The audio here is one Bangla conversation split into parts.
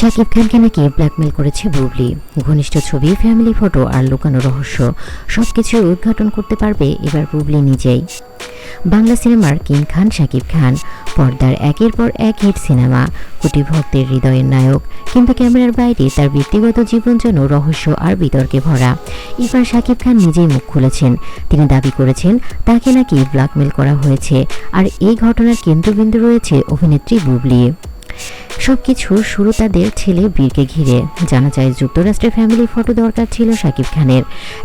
শাকিব খানকে নাকি ব্ল্যাকমেল করেছে বুবলি। ঘনিষ্ঠ ছবি ফ্যামিলি ফটো আর লুকানো রহস্য। সব কিছু উদ্ঘাটন করতে পারবে এবার বুবলি নিজেই। বাংলা সিনেমার কিং খান, শাকিব খান। পর্দার একের পর এক হিট সিনেমা। কোটি ভক্তের হৃদয়ের নায়ক কিন্তু ক্যামেরার বাইরে তার ব্যক্তিগত জীবন যেন রহস্য আর বিতর্কে ভরা। এবার শাকিব খান নিজেই মুখ খুলেছেন। তিনি দাবি করেছেন, তাকে নাকি ব্ল্যাকমেল করা হয়েছে। আর এই ঘটনার কেন্দ্রবিন্দু রয়েছে অভিনেত্রী বুবলি। সবকিছু শুরু তাদের ছেলে বীরকে ঘিরে। জানা যায়, যুক্তরাষ্ট্রের ফ্যামিলি ফটো দরকার ছিল শাকিব খানের।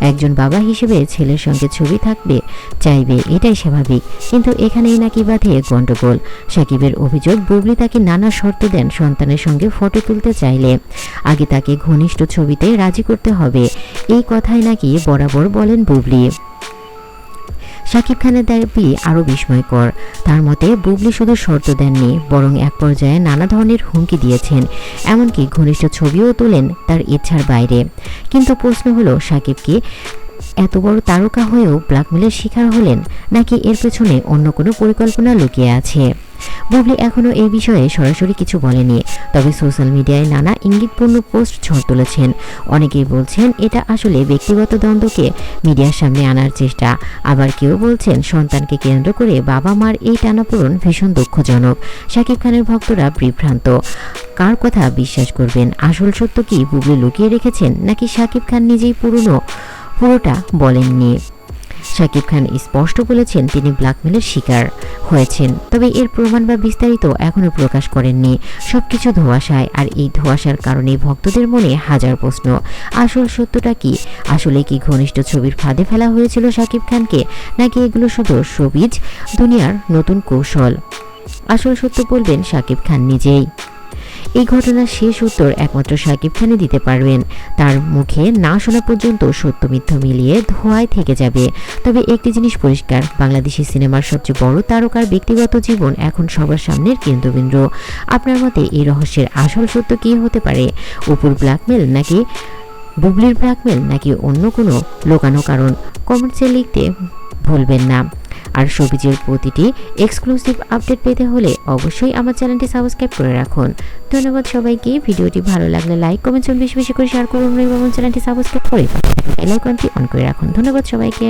একজন বাবা হিসেবে ছেলের সঙ্গে ছবি থাকবে, চাইবে এটাই স্বাভাবিক, কিন্তু এখানেই নাকি বাধে গণ্ডগোল সাকিবের অভিযোগ, বুবলি তাকে নানা শর্ত দেন সন্তানের সঙ্গে ফটো তুলতে চাইলে। আগে তাকে ঘনিষ্ঠ ছবিতে রাজি করতে হবে, এই কথাই নাকি বরাবর বলেন বুবলি। শাকিব খানের দাবি আরও বিস্ময়কর। তার মতে, বুবলি শুধু শর্ত দেননি, বরং এক পর্যায়ে নানা ধরনের হুমকি দিয়েছেন। এমনকি ঘনিষ্ঠ ছবিও তোলেন তার ইচ্ছার বাইরে। কিন্তু প্রশ্ন হলো, শাকিব কি এত বড় তারকা হয়েও ব্ল্যাকমেলের শিকার হলেন, নাকি এর পেছনে অন্য কোনো পরিকল্পনা লুকিয়ে আছে? বুবলি এখনও এই বিষয়ে সরাসরি কিছু বলেনি, তবে সোশ্যাল মিডিয়ায় নানা ইঙ্গিতপূর্ণ পোস্ট ঝড় তুলেছেন। অনেকেই বলছেন এটা আসলে ব্যক্তিগত দ্বন্দ্বকে মিডিয়ার সামনে আনার চেষ্টা। আবার কেউ বলছেন সন্তানকে কেন্দ্র করে বাবা মার এই টানাপোড়ন ভীষণ দুঃখজনক। শাকিব খানের ভক্তরা বিভ্রান্ত। কার কথা বিশ্বাস করবেন? আসল সত্য কি বুবলি লুকিয়ে রেখেছেন নাকি শাকিব খান নিজেই পুরনো? পুরোটা বলেননি। শাকিব খান স্পষ্ট বলেছেন তিনি ব্ল্যাকমেলের শিকার হয়েছেন। তবে এর প্রমাণ বা বিস্তারিত এখনও প্রকাশ করেননি। সবকিছু ধোঁয়াশায়, আর এই ধোঁয়াশার কারণে ভক্তদের মনে হাজার প্রশ্ন। আসল সত্যটা কি? আসলে কি ঘনিষ্ঠ ছবির ফাঁদে ফেলা হয়েছিল শাকিব খানকে? নাকি এগুলো শুধু সবিজ দুনিয়ার নতুন কৌশল? আসল সত্য বলবেন শাকিব খান নিজেই। এই ঘটনার শেষ উত্তর একমাত্র সাকিব খানই দিতে পারবেন। তার মুখে না শোনা পর্যন্ত সত্য মিথ্য মিলিয়ে ধোঁয়ায় থেকে যাবে। তবে একটি জিনিস পরিষ্কার, বাংলাদেশি সিনেমার সবচেয়ে বড় তারকার ব্যক্তিগত জীবন এখন সবার সামনের কেন্দ্রবিন্দু। আপনার মতে এই রহস্যের আসল সত্য কী হতে পারে? উপর ব্ল্যাকমেল নাকি বুবলির ব্ল্যাকমেল নাকি অন্য কোনো লোকানো কারণ? কমেন্টসে লিখতে ভুলবেন না। আর সবিজের প্রতিটি এক্সক্লুসিভ আপডেট পেতে হলে অবশ্যই আমার চ্যানেলটি সাবস্ক্রাইব করে রাখুন। ধন্যবাদ সবাইকে। ভিডিওটি ভালো লাগলে লাইক কমেন্ট বেশি বেশি করে শেয়ার করুন এবং চ্যানেলটি সাবস্ক্রাইব করে বেল আইকনটি অন করে রাখুন। ধন্যবাদ সবাইকে।